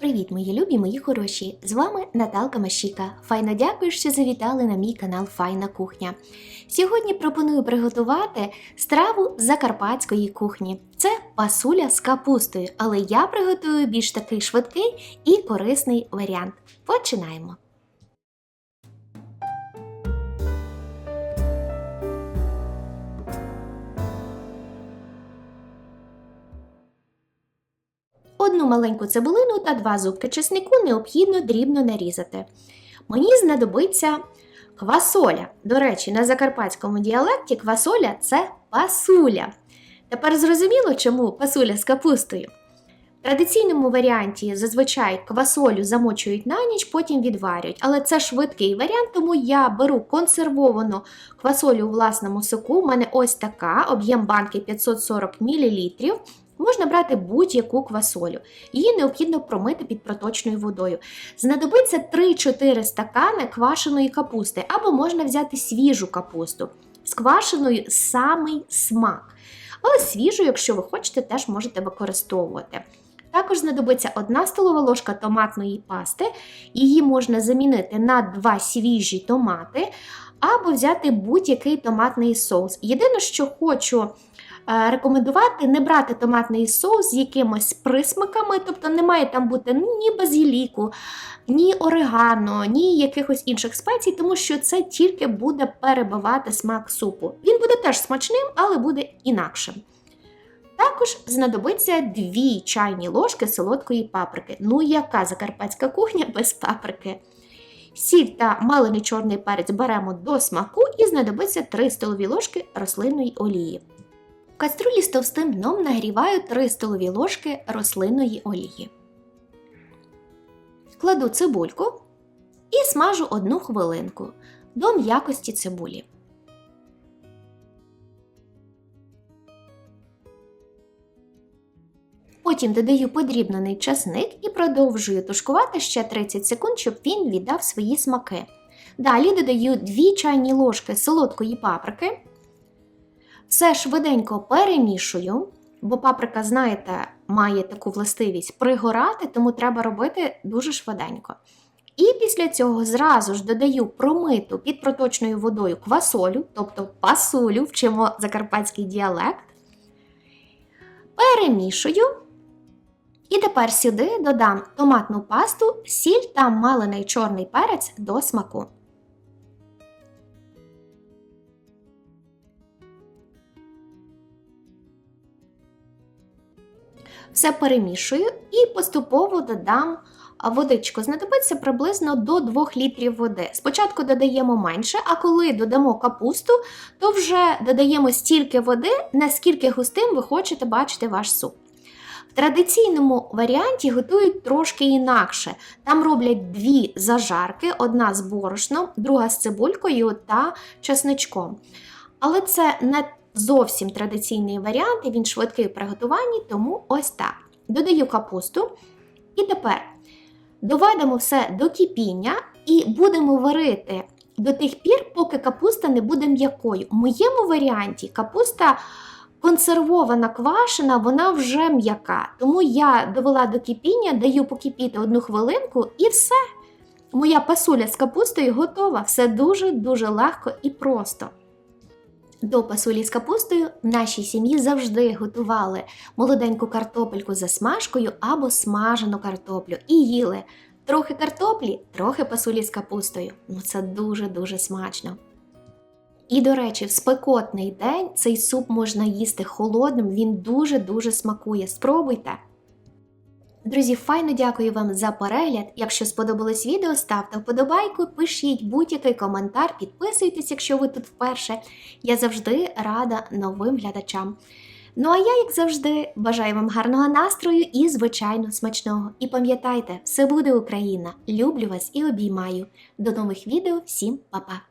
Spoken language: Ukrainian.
Привіт, мої любі, мої хороші! З вами Наталка Мащіка. Файно дякую, що завітали на мій канал Файна кухня. Сьогодні пропоную приготувати страву закарпатської кухні. Це пасуля з капустою, але я приготую більш такий швидкий і корисний варіант. Починаємо! Одну маленьку цибулину та два зубки чеснику необхідно дрібно нарізати. Мені знадобиться квасоля. До речі, на закарпатському діалекті квасоля це пасуля. Тепер зрозуміло, чому пасуля з капустою. В традиційному варіанті зазвичай квасолю замочують на ніч, потім відварюють. Але це швидкий варіант, тому я беру консервовану квасолю у власному соку. У мене ось така, об'єм банки 540 мл. Можна брати будь-яку квасолю. Її необхідно промити під проточною водою. Знадобиться 3-4 стакани квашеної капусти, або можна взяти свіжу капусту. З квашеною самий смак. Але свіжу, якщо ви хочете, теж можете використовувати. Також знадобиться 1 столова ложка томатної пасти. Її можна замінити на 2 свіжі томати, або взяти будь-який томатний соус. Єдине, що хочу рекомендувати, не брати томатний соус з якимись присмаками, тобто не має там бути ні базіліку, ні орегано, ні якихось інших спецій, тому що це тільки буде перебивати смак супу. Він буде теж смачним, але буде інакшим. Також знадобиться 2 чайні ложки солодкої паприки. Ну, яка закарпатська кухня без паприки? Сіль та малений чорний перець беремо до смаку і знадобиться 3 столові ложки рослинної олії. Каструлі з товстим дном нагріваю 3 столові ложки рослинної олії. Кладу цибульку і смажу 1 хвилинку до м'якості цибулі. Потім додаю подрібнений часник і продовжую тушкувати ще 30 секунд, щоб він віддав свої смаки. Далі додаю 2 чайні ложки солодкої паприки. Все швиденько перемішую, бо паприка, знаєте, має таку властивість пригорати, тому треба робити дуже швиденько. І після цього зразу ж додаю промиту під проточною водою квасолю, тобто пасулю, вчимо закарпатський діалект. Перемішую. І тепер сюди додам томатну пасту, сіль та малений чорний перець до смаку. Все перемішую і поступово додам водичку. Знадобиться приблизно до 2 літрів води. Спочатку додаємо менше, а коли додамо капусту, то вже додаємо стільки води, наскільки густим ви хочете бачити ваш суп. В традиційному варіанті готують трошки інакше. Там роблять дві зажарки: одна з борошном, друга з цибулькою та чесничком. Але це не зовсім традиційний варіант, і він швидкий в приготуванні, тому ось так. Додаю капусту. І тепер доведемо все до кипіння і будемо варити до тих пір, поки капуста не буде м'якою. У моєму варіанті капуста консервована квашена, вона вже м'яка. Тому я довела до кипіння, даю покипіти одну хвилинку і все. Моя пасуля з капустою готова. Все дуже-дуже легко і просто. До пасулі з капустою в нашій сім'ї завжди готували молоденьку картопельку за смажкою або смажену картоплю і їли трохи картоплі, трохи пасулі з капустою. Ну це дуже-дуже смачно. І, до речі, в спекотний день цей суп можна їсти холодним, він дуже-дуже смакує. Спробуйте! Друзі, файно дякую вам за перегляд. Якщо сподобалось відео, ставте вподобайку, пишіть будь-який коментар, підписуйтесь, якщо ви тут вперше. Я завжди рада новим глядачам. Ну а я, як завжди, бажаю вам гарного настрою і, звичайно, смачного. І пам'ятайте, все буде Україна! Люблю вас і обіймаю. До нових відео, всім па-па!